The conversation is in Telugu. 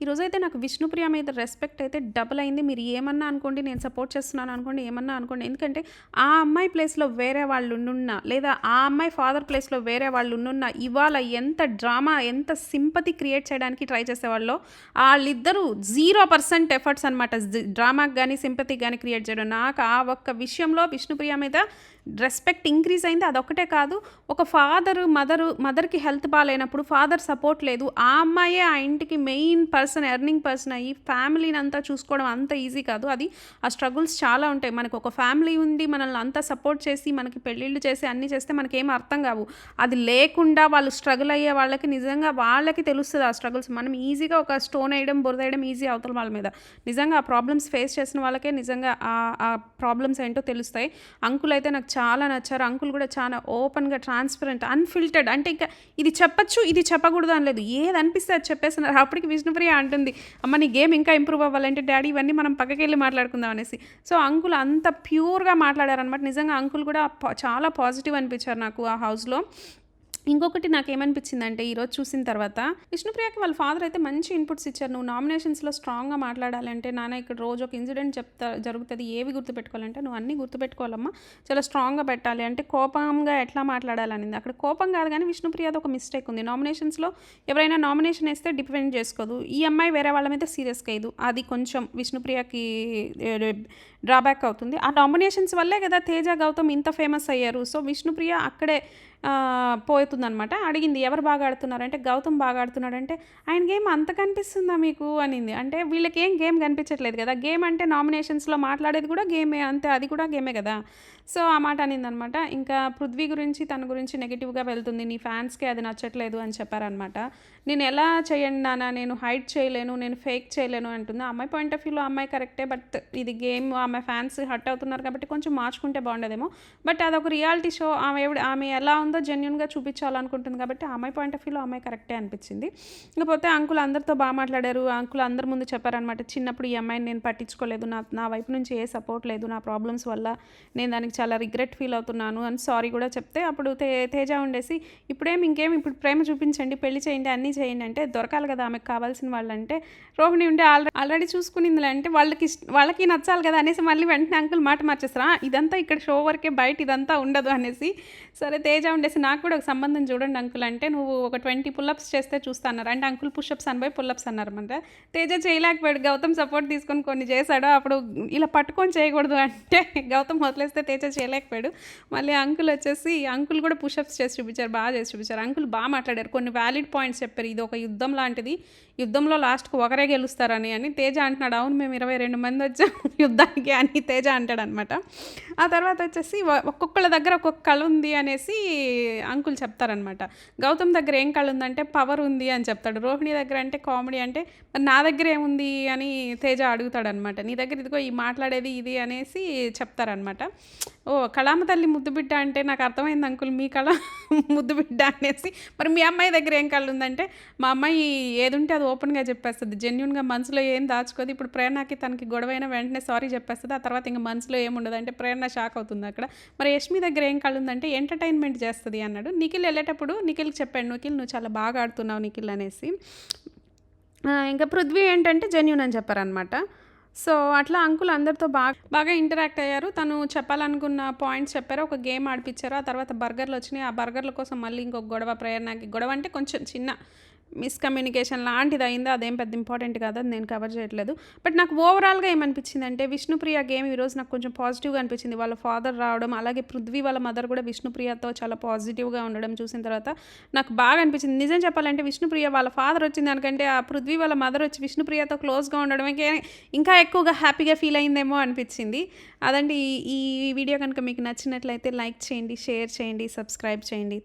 ఈరోజైతే నాకు విష్ణుప్రియ మీద రెస్పెక్ట్ అయితే డబుల్ అయింది. మీరు ఏమన్నా అనుకోండి నేను సపోర్ట్ చేస్తున్నాను అనుకోండి ఏమన్నా అనుకోండి. ఎందుకంటే ఆ అమ్మాయి ప్లేస్లో వేరే వాళ్ళు ఉండున్నా లేదా ఆ అమ్మాయి ఫాదర్ ప్లేస్లో వేరే వాళ్ళు ఉండున్నా ఇవాళ ఎంత డ్రామా ఎంత సింపతి క్రియేట్ చేయడానికి ట్రై చేసేవాళ్ళు వాళ్ళిద్దరూ జీరో పర్సెంట్ ఎఫర్ట్స్ అనమాట డ్రామాకి కానీ సింపతికి కానీ క్రియేట్ చేయడం. నాకు ఆ ఒక్క విషయంలో విష్ణుప్రియ మీద రెస్పెక్ట్ ఇంక్రీజ్ అయింది అదొక్కటే కాదు. ఒక ఫాదరు మదరు మదర్కి హెల్త్ బాగాలేనప్పుడు ఫాదర్ సపోర్ట్ లేదు. ఆ అమ్మాయే ఆ ఇంటికి మెయిన్ పర్సన్ ఎర్నింగ్ పర్సన్ అయ్యి ఫ్యామిలీని అంతా చూసుకోవడం అంత ఈజీ కాదు. అది ఆ స్ట్రగుల్స్ చాలా ఉంటాయి. మనకు ఒక ఫ్యామిలీ ఉంది మనల్ని అంతా సపోర్ట్ చేసి మనకి పెళ్ళిళ్ళు చేసి అన్నీ చేస్తే మనకేం అర్థం కావు. అది లేకుండా వాళ్ళు స్ట్రగుల్ అయ్యే వాళ్ళకి నిజంగా వాళ్ళకి తెలుస్తుంది ఆ స్ట్రగుల్స్. మనం ఈజీగా ఒక స్టోన్ వేయడం బురద వేయడం ఈజీ అవుతాం వాళ్ళ మీద. నిజంగా ఆ ప్రాబ్లమ్స్ ఫేస్ చేసిన వాళ్ళకే నిజంగా ఆ ప్రాబ్లమ్స్ ఏంటో తెలుస్తాయి. అంకుల్ అయితే నాకు చాలా నచ్చారు. అంకుల్ కూడా చాలా ఓపెన్గా ట్రాన్స్పరెంట్ అన్ఫిల్టర్డ్ అంటే ఇంకా ఇది చెప్పచ్చు ఇది చెప్పకూడదు అనలేదు ఏది అనిపిస్తే అది చెప్పేస్తున్నారు. అప్పటికి విష్ణుప్రియ అంటుంది అమ్మ నీ గేమ్ ఇంకా ఇంప్రూవ్ అవ్వాలంటే డాడీ ఇవన్నీ మనం పక్కకి వెళ్ళి మాట్లాడుకుందాం అనేసి. సో అంకుల్ అంత ప్యూర్గా మాట్లాడారనమాట నిజంగా అంకుల్ కూడా చాలా పాజిటివ్ అనిపించారు నాకు ఆ హౌస్లో. ఇంకొకటి నాకేమనిపించిందంటే ఈరోజు చూసిన తర్వాత విష్ణుప్రియకి వాళ్ళ ఫాదర్ అయితే మంచి ఇన్పుట్స్ ఇచ్చారు. నువ్వు నామినేషన్స్లో స్ట్రాంగ్గా మాట్లాడాలంటే నాన్న ఇక్కడ రోజు ఒక ఇన్సిడెంట్ చెప్తా జరుగుతుంది ఏవి గుర్తుపెట్టుకోవాలంటే నువ్వు అన్నీ గుర్తుపెట్టుకోవాలమ్మా. చాలా స్ట్రాంగ్గా పెట్టాలి. అంటే కోపంగా ఎట్లా మాట్లాడాలనింది? అక్కడ కోపం కాదు కానీ విష్ణుప్రియది ఒక మిస్టేక్ ఉంది. నామినేషన్స్లో ఎవరైనా నామినేషన్ వేస్తే డిపెండ్ చేసుకోదు. ఈ అమ్మాయి వేరే వాళ్ళ మీద సీరియస్గా అయ్యదు. అది కొంచెం విష్ణుప్రియకి డ్రాబ్యాక్ అవుతుంది. ఆ నామినేషన్స్ వల్లే కదా తేజ గౌతమ్ ఇంత ఫేమస్ అయ్యారు. సో విష్ణుప్రియ అక్కడే పోతుందనమాట అడిగింది ఎవరు బాగా ఆడుతున్నారంటే? గౌతమ్ బాగా ఆడుతున్నాడంటే. ఆయన గేమ్ అంత కనిపిస్తుందా మీకు? అనింది. అంటే వీళ్ళకి ఏం గేమ్ కనిపించట్లేదు కదా. గేమ్ అంటే నామినేషన్స్లో మాట్లాడేది కూడా గేమే అంతే అది కూడా గేమే కదా. సో ఆ మాట అనిందనమాట ఇంకా పృథ్వీ గురించి తన గురించి నెగిటివ్గా వెళ్తుంది. నీ ఫ్యాన్స్కి అది నచ్చట్లేదు అని చెప్పారనమాట నేను ఎలా చేయండి నానా నేను హైడ్ చేయలేను నేను ఫేక్ చేయలేను అంటుంది. అమ్మాయి పాయింట్ ఆఫ్ వ్యూలో అమ్మాయి కరెక్టే బట్ ఇది గేమ్ ఆమె ఫ్యాన్స్ హట్ అవుతున్నారు కాబట్టి కొంచెం మార్చుకుంటే బాగుండేదేమో. బట్ అదొక రియాలిటీ షో. ఆమె ఎవడు ఆమె ఎలా ఉందో జెన్యున్గా చూపించాలనుకుంటుంది కాబట్టి ఆ అమ్మాయి పాయింట్ ఆఫ్ వ్యూలో అమ్మాయి కరెక్టే అనిపించింది. ఇకపోతే అంకుల్ అందరితో బాగా మాట్లాడారు. అంకుల్ అందరి ముందు చెప్పారనమాట చిన్నప్పుడు ఈ అమ్మాయిని నేను పట్టించుకోలేదు. నా నా వైపు నుంచి ఏ సపోర్ట్ లేదు. నా ప్రాబ్లమ్స్ వల్ల నేను దానికి చాలా రిగ్రెట్ ఫీల్ అవుతున్నాను అని సారీ కూడా చెప్తే అప్పుడు తే తేజ ఉండేసి ఇప్పుడేం ఇంకేం ఇప్పుడు ప్రేమ చూపించండి పెళ్ళి చేయండి అన్నీ చేయండి అంటే దొరకాలి కదా ఆమెకు కావాల్సిన వాళ్ళంటే రోహిణి ఉంటే ఆల్రెడీ ఆల్రెడీ చూసుకునిందిలే అంటే వాళ్ళకి వాళ్ళకి నచ్చాలి కదా అనేసి మళ్ళీ వెంటనే అంకుల్ మాట మార్చేస్తారా? ఇదంతా ఇక్కడ షో వరకే బయట ఇదంతా ఉండదు అనేసి. సరే తేజ ఉండేసి నాకు కూడా ఒక సంబంధం చూడండి అంకుల్. అంటే నువ్వు ఒక ట్వంటీ పుల్అప్స్ చేస్తే చూస్తాన్నారు అంటే అంకుల్ పుషప్స్ అనిపోయి పుల్లప్స్ అన్నారన్నమాట తేజ చేయలేకపోయాడు. గౌతమ్ సపోర్ట్ తీసుకొని కొన్ని చేశాడు. అప్పుడు ఇలా పట్టుకొని చేయకూడదు అంటే గౌతమ్ వదిలేస్తే తేజ చేయలేకపోయాడు. మళ్ళీ అంకుల్ వచ్చేసి అంకుల్ కూడా పుషప్స్ చేసి చూపించారు. బాగా చేసి చూపించారు. అంకుల్ బాగా మాట్లాడారు. కొన్ని వ్యాలిడ్ పాయింట్స్ చెప్పారు. ఇది ఒక యుద్ధం లాంటిది. యుద్ధంలో లాస్ట్కి ఒకరే గెలుస్తారని అని తేజ అంటున్నాడు. అవును మేము ఇరవై రెండు మంది వచ్చాం యుద్ధానికి అని తేజ అంటాడు అనమాట ఆ తర్వాత వచ్చేసి ఒక్కొక్కళ్ళ దగ్గర ఒక్కొక్క కళ ఉంది అనేసి అంకుల్ చెప్తారనమాట గౌతమ్ దగ్గర ఏం కళ ఉందంటే పవర్ ఉంది అని చెప్తాడు. రోహిణి దగ్గర అంటే కామెడీ అంటే మరి నా దగ్గర ఏముంది అని తేజ అడుగుతాడనమాట నీ దగ్గర ఇదిగో ఈ మాట్లాడేది ఇది అనేసి చెప్తారనమాట ఓ కళామ తల్లి ముద్దు బిడ్డ అంటే నాకు అర్థమైంది అంకుల్ మీ కళ ముద్దు బిడ్డ అనేసి. మరి మీ అమ్మాయి దగ్గర ఏం కళ ఉందంటే మా అమ్మాయి ఏది ఉంటే అది ఓపెన్గా చెప్పేస్తుంది. జెన్యున్గా మనసులో ఏం దాచుకోదు. ఇప్పుడు ప్రేరణకి తనకి గొడవైన వెంటనే సారీ చెప్పేస్తుంది. ఆ తర్వాత ఇంకా మనసులో ఏముండదు అంటే ప్రేరణ షాక్ అవుతుంది అక్కడ. మరి యష్మి దగ్గర ఏం కళ ఉందంటే ఎంటర్టైన్మెంట్ చేస్తుంది అన్నాడు. నిఖిల్ వెళ్ళేటప్పుడు నిఖిల్కి చెప్పాడు నిఖిల్ నువ్వు చాలా బాగా ఆడుతున్నావు నిఖిల్ అనేసి. ఇంకా పృథ్వీ ఏంటంటే జెన్యున్ అని చెప్పారనమాట సో అట్లా అంకుల్ అందరితో బాగా బాగా ఇంటరాక్ట్ అయ్యారు. తను చెప్పాలనుకున్న పాయింట్స్ చెప్పారు ఒక గేమ్ ఆడిపించారు ఆ తర్వాత బర్గర్లు వచ్చినాయి. ఆ బర్గర్ల కోసం మళ్ళీ ఇంకొక గొడవ ప్రేరణకి గొడవ అంటే కొంచెం చిన్న మిస్కమ్యూనికేషన్ లాంటిది అయింది అదేం పెద్ద ఇంపార్టెంట్ కాదు అది నేను కవర్ చేయట్లేదు. బట్ నాకు ఓవరాల్గా ఏమనిపించింది అంటే విష్ణుప్రియ గేమ్ ఈరోజు నాకు కొంచెం పాజిటివ్గా అనిపించింది. వాళ్ళ ఫాదర్ రావడం అలాగే పృథ్వీ వాళ్ళ మదర్ కూడా విష్ణుప్రియతో చాలా పాజిటివ్గా ఉండడం చూసిన తర్వాత నాకు బాగా అనిపించింది. నిజం చెప్పాలంటే విష్ణుప్రియ వాళ్ళ ఫాదర్ వచ్చిన దానికంటే ఆ పృథ్వీ వాళ్ళ మదర్ వచ్చి విష్ణుప్రియతో క్లోజ్గా ఉండడమే ఇంకా ఎక్కువగా హ్యాపీగా ఫీల్ అయిందేమో అనిపించింది. అదండి ఈ- ఈ వీడియో కనుక మీకు నచ్చినట్లయితే లైక్ చేయండి షేర్ చేయండి సబ్స్క్రైబ్ చేయండి.